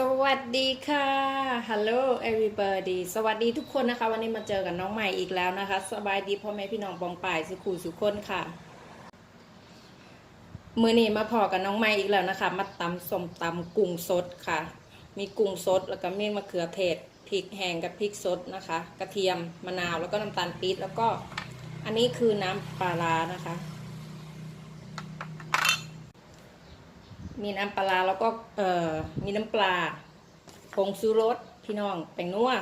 สวัสดีค่ะ Hello everybody สวัสดีทุกคนนะคะ วันนี้มาเจอกับน้องใหม่อีกแล้วนะคะ สบายดีพ่อแม่พี่น้องปองป่ายสุขูสุขคนค่ะ มือนี้มาพอกับน้องใหม่อีกแล้วนะคะ มาตำส้มตำกุ้งสดค่ะ มีกุ้งสดแล้วก็มีมะเขือเทศพริกแห้งกับพริกสดนะคะ กระเทียมมะนาวแล้วก็น้ำตาลปี๊บแล้วก็อันนี้คือน้ำปลาร้านะคะ มีน้ำปลาแล้วก็เอ่อมีน้ำปลาผงซูรสพี่น้องแป้งนัว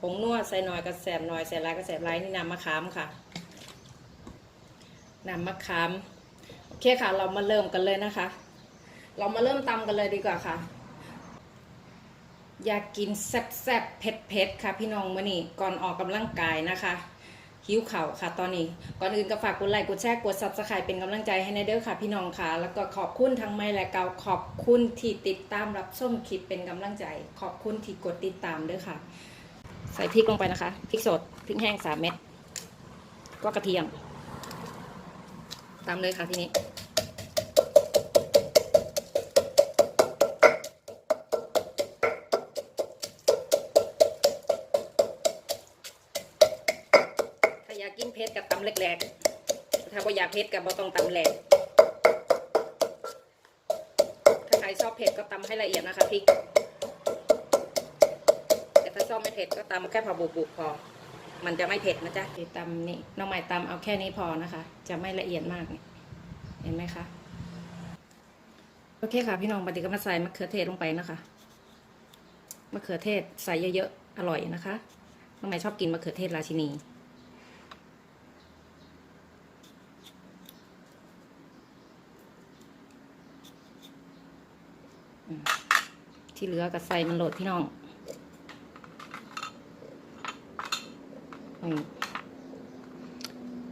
ผงนัวใส่หน่อยกระแสบหน่อยใส่ลายกระแสบลายนี่น้ำมะขามค่ะน้ำมะขามโอเคค่ะ เรามาเริ่มกันเลยนะคะ เรามาเริ่มตำกันเลยดีกว่าค่ะ อยากกินแซ่บๆเผ็ดๆค่ะ พี่น้องมื่อนี้ก่อนออกกำลังกายนะคะ หิวเข่าค่ะตอนนี้ ก่อนอื่นก็ฝากกดไลค์กดแชร์กดซับสไครป์เป็นกำลังใจให้ในเด้อค่ะพี่น้องค่ะ แล้วก็ขอบคุณทั้งไม่และเกาขอบคุณที่ติดตามรับชมคลิปเป็นกำลังใจ ขอบคุณที่กดติดตามเด้อค่ะ ใส่พริกลงไปนะคะพริกสดพริกแห้งสามเม็ดก็กระเทียมตามเลยค่ะทีนี้ ถ้าอยากกินเผ็ดกับตำเล็กๆถ้าบ่อยากเผ็ดกับบ่ต้องตำแหลกถ้าใครชอบเผ็ดก็ตำให้ละเอียดนะคะพริกแต่ถ้าชอบไม่เผ็ดก็ตำแค่พอบุบๆพอ มันจะไม่เผ็ดนะจ๊ะตำนี่น้องใหม่ตำเอาแค่นี้พอนะคะ จะไม่ละเอียดมากเห็นไหมคะโอเคค่ะพี่น้องปฏิก็มใส่มะเขือเทศลงไปนะคะมะเขือเทศใส่เยอะๆอร่อยนะคะน้องใหม่ชอบกินมะเขือเทศราชินี ที่เหลือก็ใส่มันโหลดพี่น้อง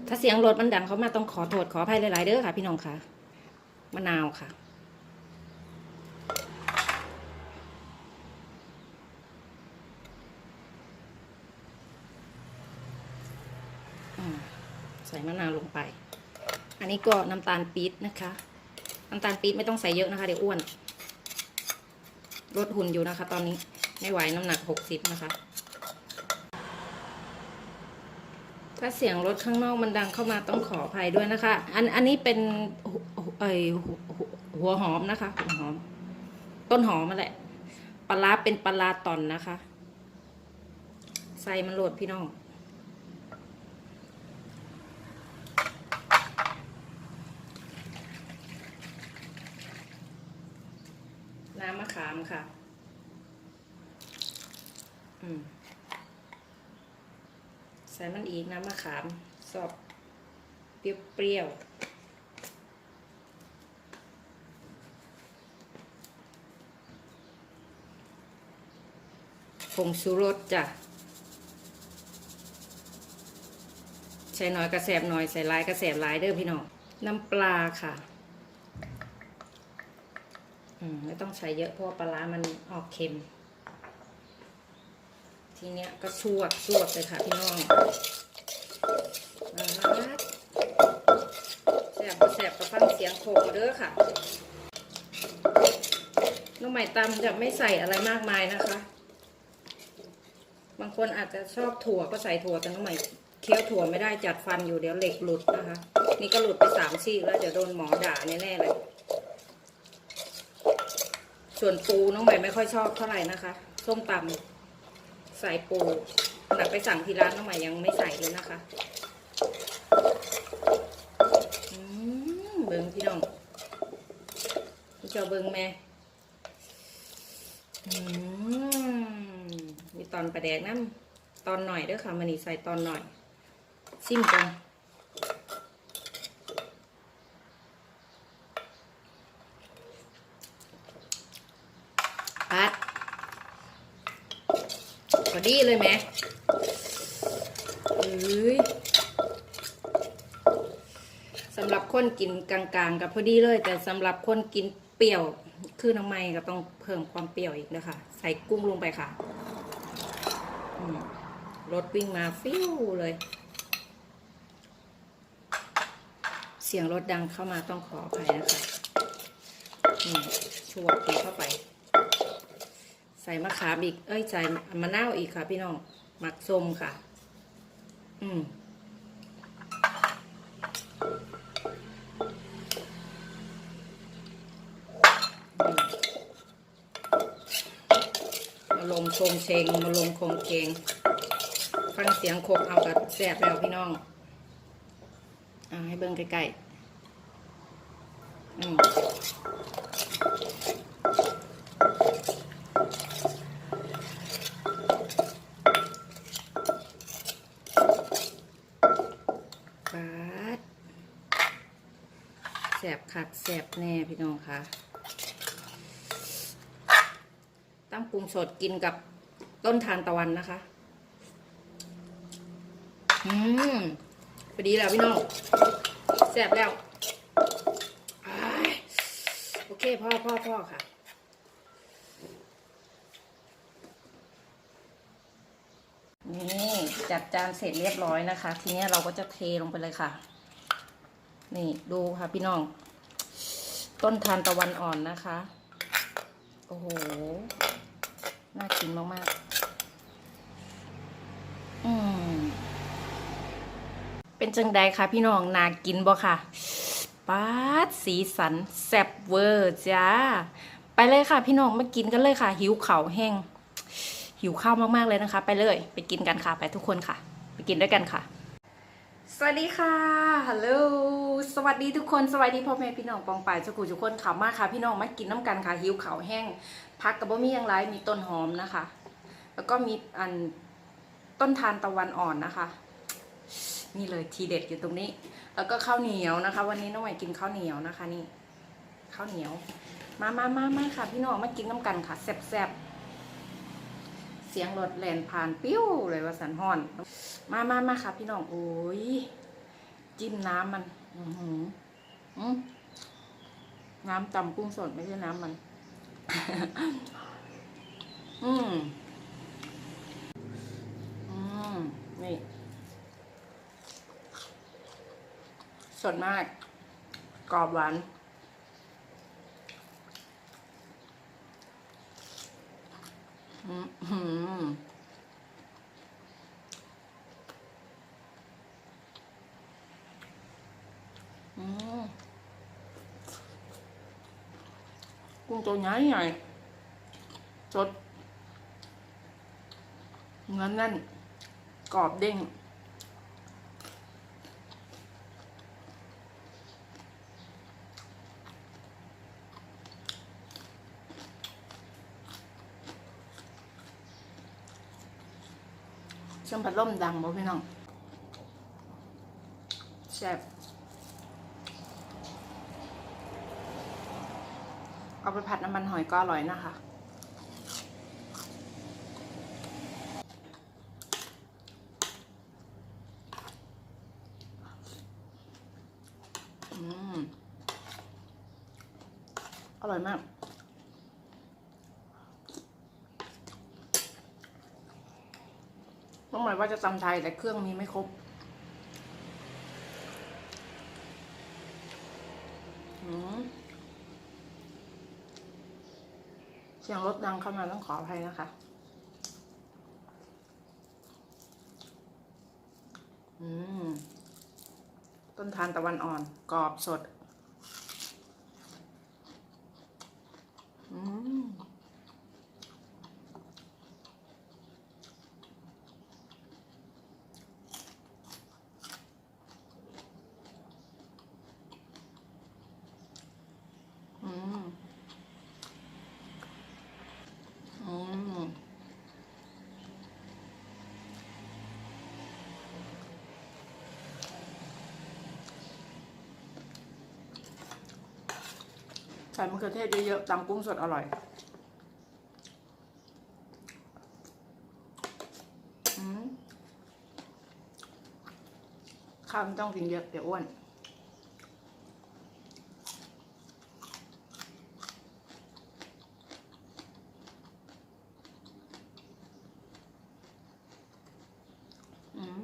ถ้าเสียงรถมันดังเขามาต้องขอโทษขออภัยหลายๆเด้อค่ะ พี่น้องค่ะมะนาวค่ะ ใส่มะนาวลงไป อันนี้ก็น้ำตาลปี๊บนะคะ น้ำตาลปี๊บไม่ต้องใส่เยอะนะคะ เดี๋ยวอ้วน ลดหุ่นอยู่นะคะ ตอนนี้ไม่ไหวน้ำหนักหกสิบนะคะ ถ้าเสียงรถข้างนอกมันดังเข้ามาต้องขออภัยด้วยนะคะ อันอันนี้เป็นหัวเอหัวหอมนะคะหัวหอม ต้นหอมมาแหละปลาเป็นปลาร้าตอนนะคะ ใส่มันโหลดพี่น้อง น้ำมะ ขามค่ะ อืมใส่มันอีกน้ำมะขามสอบเปรี้ยวๆผงชูรสจ้ะ ใส่น่อยกระแสบหน่อยใส่หลายกระแสบหลายเด้อพี่น้อง น้ำปลาค่ะ ไม่ต้องใช้เยอะเพราะปลาร้ามันออกเค็ม ทีเนี้ยก็ชวดชวดเลยค่ะพี่น้องปลาร้าแสบก็แสบก็ฟังเสียงโขกเอาเด้อค่ะ น้องใหม่ตำจะไม่ใส่อะไรมากมายนะคะ บางคนอาจจะชอบถั่วก็ใส่ถั่วแต่น้องใหม่เคี้ยวถั่วไม่ได้จัดฟันอยู่เดี๋ยวเหล็กหลุดนะคะ นี่ก็หลุดไปสามซี่แล้วเดี๋ยวโดนหมอด่าแน่ๆเลย ส่วนปูน้องใหม่ไม่ค่อยชอบเท่าไหร่นะคะ ส้มตำใส่ปูหนักไปสั่งที่ร้านน้องใหม่ยังไม่ใส่เลยนะคะเบิ้งพี่น้องพี่เจ้าเบิ้งแม่มมีตอนประแดกน้ำตอนหน่อยเด้วยค่ะมันนี่ใส่ตอนหน่อยซิมกันปัดพอ ดีเลยไหมเอ้ยสำหรับคนกินกลางๆกับพอดีเลย แต่สำหรับคนกินเปรี้ยว คือน้ำไม้ก็ต้องเพิ่มความเปรี้ยวอีกนะคะ ใส่กุ้งลงไปค่ะรถวิ่งมาฟิวเลย เสียงรถดังเข้ามาต้องขออภัยนะคะชวดกินเข้าไป ใส่มะขามอีก เอ้ยใส่มะนาวอีกค่ะ พี่น้อง หมักส้มค่ะ อืมมาลงโคงเชงมาลงโคงเคงฟังเสียงโคกเอากับแสบแล้วพี่น้องเอาให้เบิ้งใกล้ๆอืม สบคักแสบแน่พี่น้องค่ะตั้งปรุงสดกินกับต้นทานตะวันนะคะ อืมพอดีแล้วพี่น้องแซ่บแล้วอโอเคพ่อพ่อพ่อค่ะนี่จัดจานเสร็จเรียบร้อยนะคะ ทีนี้เราก็จะเทลงไปเลยค่ะ นี่ดูค่ะพี่น้อง ต้นทานตะวันอ่อนนะคะ โอ้โห น่ากินมากๆ อืมเป็นจังใดคะพี่น้องน่ากินบ่ค่ะป๊าดสีสันแซ่บเวอร์จ้า ไปเลยค่ะพี่น้องมากินกันเลยค่ะ หิวเข่าแห้งหิวข้าวมากๆเลยนะคะ ไปเลย ไปกินกันค่ะ ไปทุกคนค่ะ ไปกินด้วยกันค่ะ สวัสดีค่ะ ฮัลโหล สวัสดีทุกคน สวัสดีพ่อแม่พี่น้องปองป่ายเจ้ากูทุกคนข่าวมากค่ะ พี่น้องมากินน้ำกันค่ะ หิวข่าวแห้ง พักกับบะหมี่ยังไรมีต้นหอมนะคะ แล้วก็มีอันต้นทานตะวันอ่อนนะคะ นี่เลยทีเด็ดอยู่ตรงนี้ แล้วก็ข้าวเหนียวนะคะ วันนี้น้องใหม่กินข้าวเหนียวนะคะ นี่ ข้าวเหนียว มามามามาค่ะ พี่น้องมากินน้ำกันค่ะแซ่บแซ่บๆ เสียงรถแลนผ่านปิ้วเลยว่าสันห่อน มามามาค่ะ พี่น้องโอ้ยจิ้มน้ำมัน อือหืออืมน้ำตำกุ้งสดไม่ใช่น้ำมัน อืมอืมนี่สดมาก กรอบหวาน อืมอืมอืม กุ้งตัวใหญ่ใหญ่สดเนื้อแน่นกรอบเด้ง พัดลมดังบ่พี่น้องแซ่บเอาไปผัดน้ำมันหอยก็อร่อยนะคะอืมอร่อยมาก ต้องหมายว่าจะตำไทยแต่เครื่องมีไม่ครบเสียงรถดังเข้ามาต้องขออภัยนะคะ อืม ต้นทานตะวันอ่อน กรอบสด อืม อืม อืม ใส่มะเขือเทศเยอะๆตำกุ้งสดอร่อยข้าวไม่ต้องกินเยอะเดี๋ยวอ้วน อืม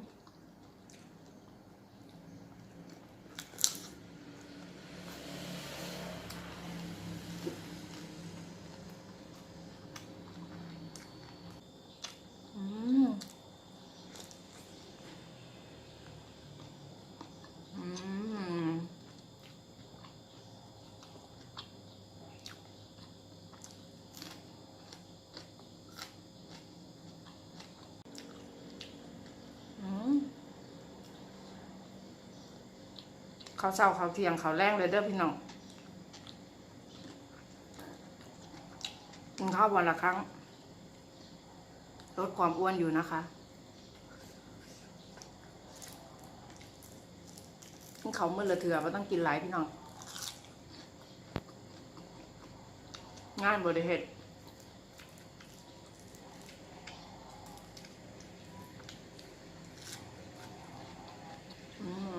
อ มอืม เขาวเช้าเขาวเที่ยงเขาวแรงเลยเด้อพี่น้องกินข้าววันละครั้ง ลดความอ้วนอยู่นะคะกินเขาวมื่อละเถื่อไม่ต้องกินหลายพี่น้อง งานบริเหตุอืม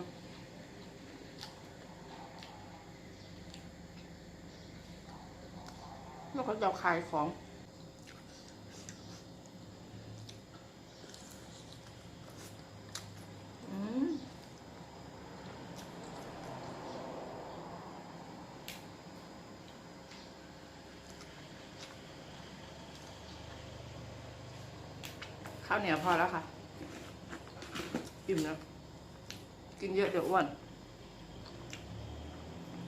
แล้วเขาจะขายของ อืมข้าวเหนียวพอแล้วค่ะ อิ่มแล้ว กินเยอะเดี๋ยวอ้วน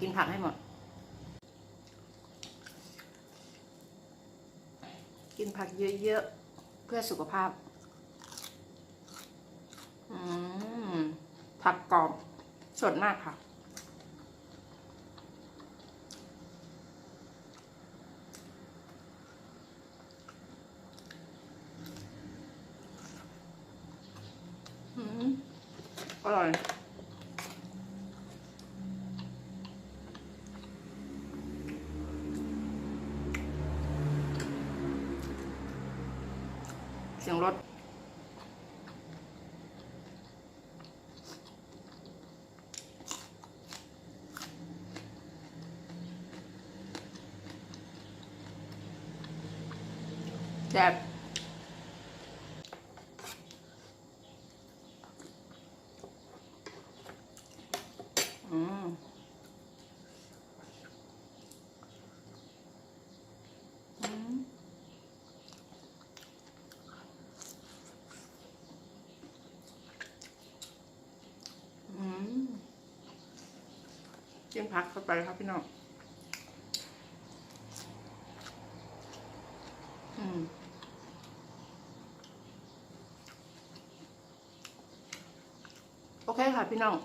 กินผักให้หมด กินผักเยอะๆ เพื่อสุขภาพอืมผักกรอบ สดมากค่ะ อร่อย แซ่บอืมอืมอืมกินผักเข้าไปครับพี่น้อง อืม โอเค่ะพี่น้อง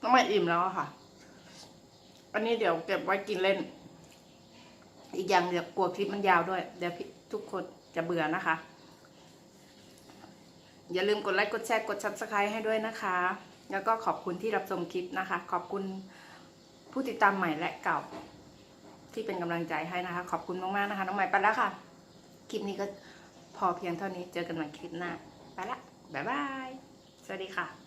น้องไม่อิ่มแล้วค่ะ อันนี้เดี๋ยวเก็บไว้กินเล่น อีกอย่างเดี๋ยวกลัวคลิปมันยาวด้วย เดี๋ยวพี่ทุกคนจะเบื่อนะคะ อย่าลืมกดไลค์กดแชร์กด subscribe ให้ด้วยนะคะ แล้วก็ขอบคุณที่รับชมคลิปนะคะ ขอบคุณผู้ติดตามใหม่และเก่า ที่เป็นกำลังใจให้นะคะ ขอบคุณมากๆนะคะ น้องใหม่ไปแล้วค่ะ คลิปนี้ก็พอเพียงเท่านี้ เจอกันใหม่คลิปหน้า ไปละ บ๊ายบาย สวัสดีค่ะ